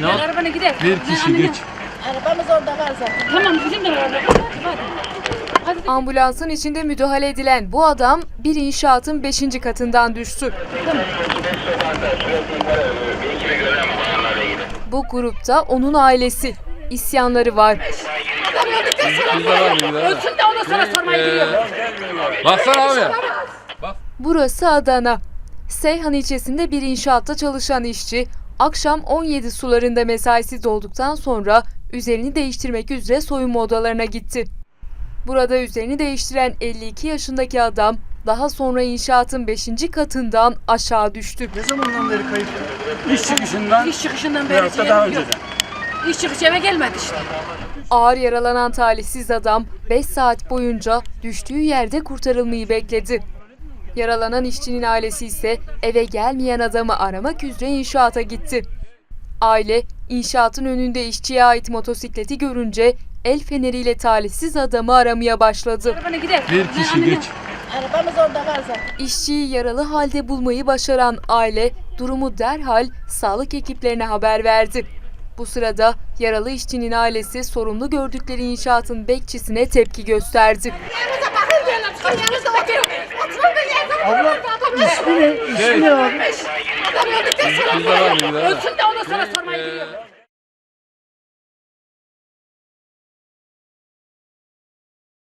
Ne oldu? arabana gidelim. Bir kişi geç. Arabamız orada var zaten. Tamam bizim de var araba. Hadi. Hadi. Ambulansın içinde müdahale edilen bu adam bir inşaatın 5. katından düştü. Bu grupta onun ailesi. İsyanları var. Bizde var. Ölsün de ondan sonra sormayı biliyorum. Baksana abi. Burası Adana. Seyhan ilçesinde bir inşaatta çalışan işçi akşam 17 sularında mesaisi dolduktan sonra üzerini değiştirmek üzere soyunma odalarına gitti. Burada üzerini değiştiren 52 yaşındaki adam daha sonra inşaatın 5. katından aşağı düştü. Ne zamandan beri kayıp? İş çıkışından İş çıkışından beri şey daha önceden. İş çıkışı eve gelmedi işte. Ağır yaralanan talihsiz adam 5 saat boyunca düştüğü yerde kurtarılmayı bekledi. Yaralanan işçinin ailesi ise eve gelmeyen adamı aramak üzere inşaata gitti. Aile inşaatın önünde işçiye ait motosikleti görünce el feneriyle talihsiz adamı aramaya başladı. Bir kişi geç. Arabamız orada var zaten. İşçiyi yaralı halde bulmayı başaran aile durumu derhal sağlık ekiplerine haber verdi. Bu sırada yaralı işçinin ailesi sorumlu gördükleri inşaatın bekçisine tepki gösterdi. Abla abi? Adam öldükten sonra ölsün de ondan sonra sormayı biliyorum.